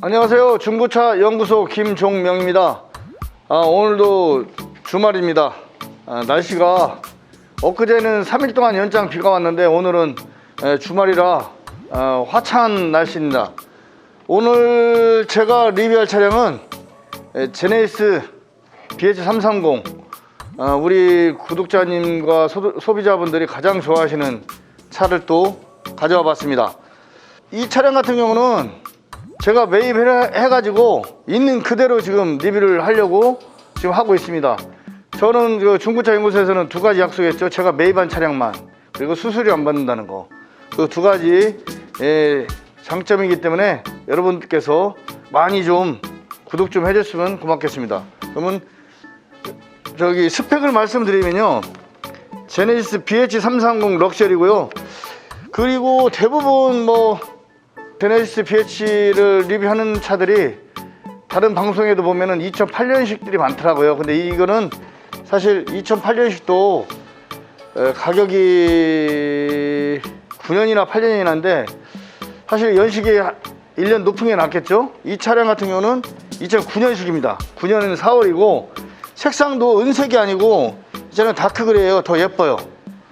안녕하세요. 중고차 연구소 김종명입니다. 아, 오늘도 주말입니다. 아, 날씨가 엊그제는 3일 동안 연장 비가 왔는데 오늘은 에, 주말이라 아, 화창한 날씨입니다. 오늘 제가 리뷰할 차량은 에, 제네시스 BH330 아, 우리 구독자님과 소, 소비자분들이 가장 좋아하시는 차를 또 가져와 봤습니다. 이 차량 같은 경우는 제가 매입해가지고 있는 그대로 지금 리뷰를 하려고 지금 하고 있습니다. 저는 그 중고차 연구소에서는 두 가지 약속했죠. 제가 매입한 차량만 그리고 수수료 안 받는다는 거. 그 두 가지 예, 장점이기 때문에 여러분께서 많이 좀 구독 좀 해줬으면 고맙겠습니다. 그러면 저기 스펙을 말씀드리면요. 제네시스 BH330 럭셔리고요. 그리고 대부분 뭐 제네시스 BH를 리뷰하는 차들이 다른 방송에도 보면은 2008년식들이 많더라고요. 근데 이거는 사실 2008년식도 가격이 9년이나 8년이나인데 사실 연식이 1년 높은 게 낫겠죠? 이 차량 같은 경우는 2009년식입니다. 9년은 4월이고 색상도 은색이 아니고 이제는 다크 그레이예요. 더 예뻐요.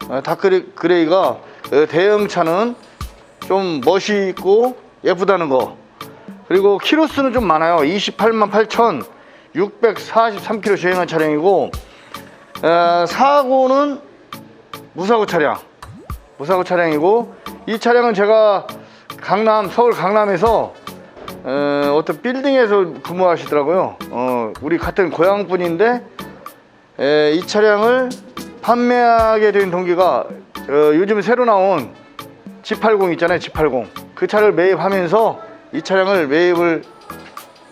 어, 다크 그레이가 어, 대형 차는 좀 멋이 있고 예쁘다는 거. 그리고 키로수는 좀 많아요. 28만 8천 643km 주행한 차량이고 어, 사고는 무사고 차량. 무사고 차량이고 이 차량은 제가 강남 서울 강남에서 어, 어떤 빌딩에서 근무하시더라고요. 어, 우리 같은 고향 분인데 에, 이 차량을 판매하게 된 동기가 어, 요즘 새로 나온 G80 있잖아요. G80 그 차를 매입하면서 이 차량을 매입을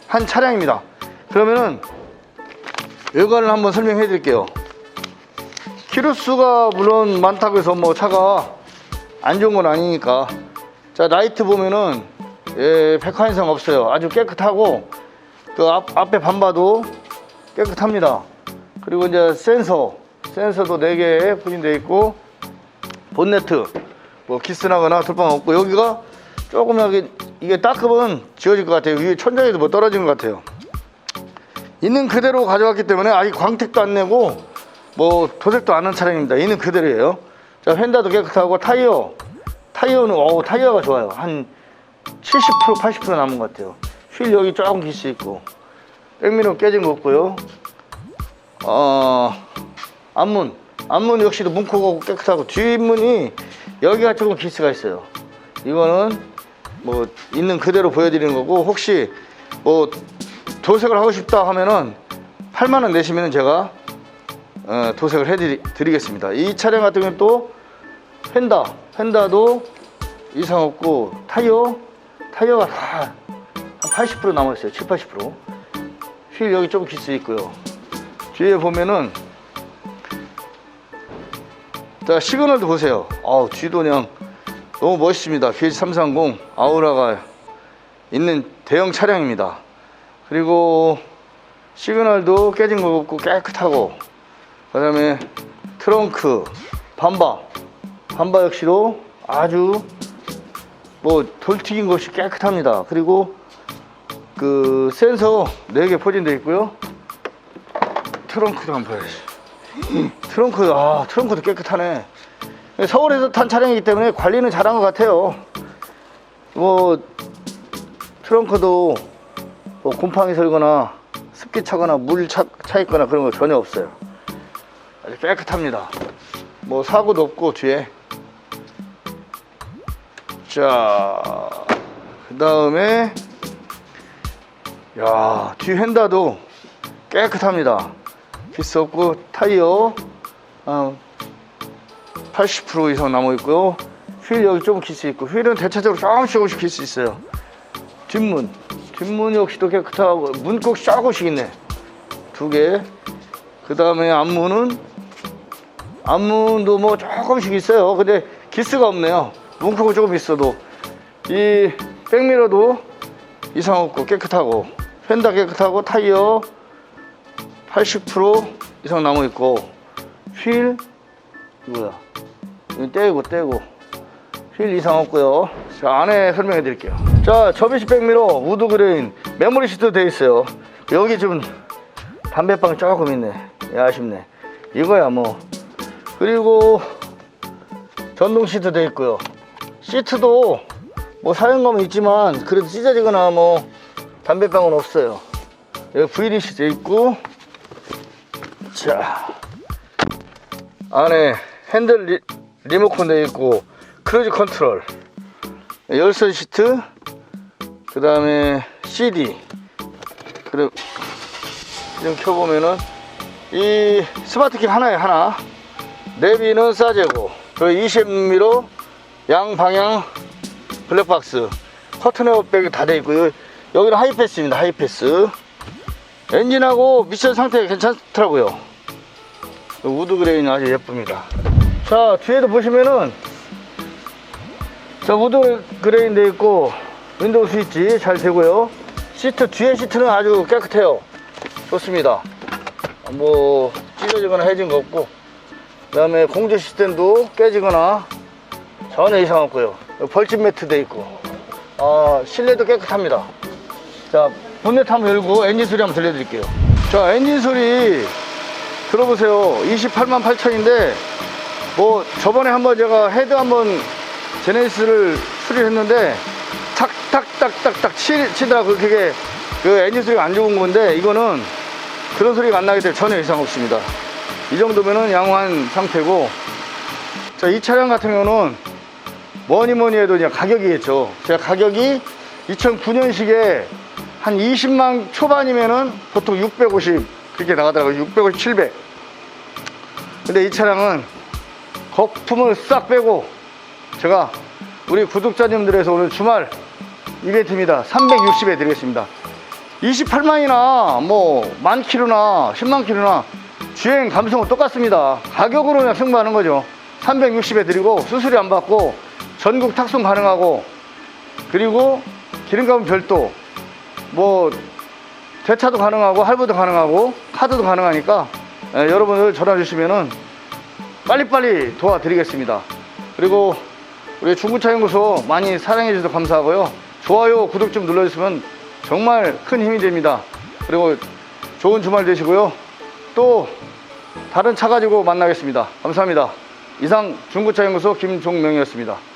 한 차량입니다. 그러면은 외관을 한번 설명해 드릴게요. 키로수가 물론 많다고 해서 뭐 차가 안 좋은 건 아니니까 자 라이트 보면은 예, 백화인상 없어요. 아주 깨끗하고 그 앞, 앞에 반바도 깨끗합니다. 그리고 이제 센서 센서도 4개 포진되어 있고 본네트 뭐 키스나거나 돌방 없고 여기가 조금 여기 이게 닦으면 지워질 것 같아요. 위에 천장에도 뭐 떨어진 것 같아요. 있는 그대로 가져왔기 때문에 아직 광택도 안 내고 뭐 도색도 안 한 차량입니다. 있는 그대로예요. 자 휀다도 깨끗하고 타이어 타이어는 어 타이어가 좋아요. 한 70% 80% 남은 것 같아요. 휠 여기 조금 기스 있고 백미러 깨진 거 없고요. 어 앞문 앞문 역시도 문코가 깨끗하고 뒷문이 여기가 조금 기스가 있어요. 이거는 뭐 있는 그대로 보여드리는 거고 혹시 뭐 도색을 하고 싶다 하면은 8만 원 내시면 제가 어, 도색을 해드리겠습니다. 이 차량 같은 경우는 또 펜다 펜다도 이상 없고 타이어 타이어가 다 한 80% 남아있어요. 7, 80%. 휠 여기 좀 기스 있고요. 뒤에 보면은 자 시그널도 보세요. 아우 뒤도 그냥 너무 멋있습니다. BH330 아우라가 있는 대형 차량입니다. 그리고 시그널도 깨진 거 없고 깨끗하고 그 다음에 트렁크 반바 반바 역시도 아주 뭐 돌튀긴 것이 깨끗합니다. 그리고 그 센서 4개 포진되어 있고요. 트렁크도 한번 봐야지. 트렁크, 아, 트렁크도 깨끗하네. 서울에서 탄 차량이기 때문에 관리는 잘한 것 같아요. 뭐, 트렁크도 뭐 곰팡이 설거나 습기 차거나 물 차, 차 있거나 그런 거 전혀 없어요. 아주 깨끗합니다. 뭐 사고도 없고 뒤에. 자, 그 다음에 야, 뒤 휀다도 깨끗합니다. 없고 타이어 어, 80% 이상 남아 있고요. 휠 여기 좀 기스 있고 휠은 대체적으로 조금씩 조금씩 기스 있어요. 뒷문 뒷문 역시도 깨끗하고 문꼭 조금씩 있네. 두 개. 그 다음에 앞문은 앞문도 뭐 조금씩 있어요. 근데 기스가 없네요. 문콕은 조금 있어도 이 백미러도 이상 없고 깨끗하고 펜다 깨끗하고 타이어 80% 이상 남아 있고 휠 이거야 이거 떼고 떼고. 휠 이상 없고요. 자 안에 설명해 드릴게요. 자 접이식 백미러 우드 그레인 메모리 시트 돼 있어요. 여기 지금 담배빵 조금 있네. 예, 아쉽네. 이거야 뭐. 그리고 전동 시트 돼 있고요. 시트도 뭐 사용감은 있지만 그래도 찢어지거나 뭐 담배빵은 없어요. 여기 VDC 돼 있고 자 안에 핸들 리, 리모컨 돼 있고 크루즈 컨트롤 열선 시트 그 다음에 CD 그리고 지금 켜보면은 이 스마트키 하나에 하나. 내비는 싸제고 그리고 20mm로 양방향 블랙박스 커튼 에어백이 다돼 있고요 여기는 하이패스입니다 하이패스 엔진하고 미션 상태 괜찮더라고요. 우드 그레이는 아주 예쁩니다. 자 뒤에도 보시면은 자 우드 그레인 돼 있고 윈도우 스위치 잘 되고요. 시트 뒤에 시트는 아주 깨끗해요. 좋습니다. 뭐 찢어지거나 해진 거 없고 그 다음에 공조 시스템도 깨지거나 전혀 이상 없고요. 벌집 매트 돼 있고. 아 실내도 깨끗합니다. 자 본네트 한번 열고 엔진 소리 한번 들려드릴게요. 자 엔진 소리 들어보세요. 28만 8천인데 뭐 저번에 한번 제가 헤드 한번 제네시스를 수리를 했는데 탁탁탁탁탁 치, 치더라고 그게 그 엔진 소리가 안 좋은 건데 이거는 그런 소리가 안 나기 때문에 전혀 이상 없습니다. 이 정도면은 양호한 상태고. 자 이 차량 같은 경우는 뭐니 뭐니 해도 그냥 가격이겠죠. 제가 가격이 2009년식에 한 20만 초반이면은 보통 650 그렇게 나가더라고요. 650, 700 근데 이 차량은 거품을 싹 빼고 제가 우리 구독자님들에서 오늘 주말 이벤트입니다. 360에 드리겠습니다. 28만이나 뭐만 킬로나 10만 킬로나 주행 감성은 똑같습니다. 가격으로 그냥 승부하는 거죠. 360에 드리고 수수료 안 받고 전국 탁송 가능하고 그리고 기름값은 별도 뭐 대차도 가능하고 할부도 가능하고 카드도 가능하니까 예, 여러분들 전화 주시면은 빨리빨리 도와드리겠습니다. 그리고 우리 중고차 연구소 많이 사랑해 주셔서 감사하고요. 좋아요 구독 좀 눌러주시면 정말 큰 힘이 됩니다. 그리고 좋은 주말 되시고요. 또 다른 차 가지고 만나겠습니다. 감사합니다. 이상 중고차 연구소 김종명이었습니다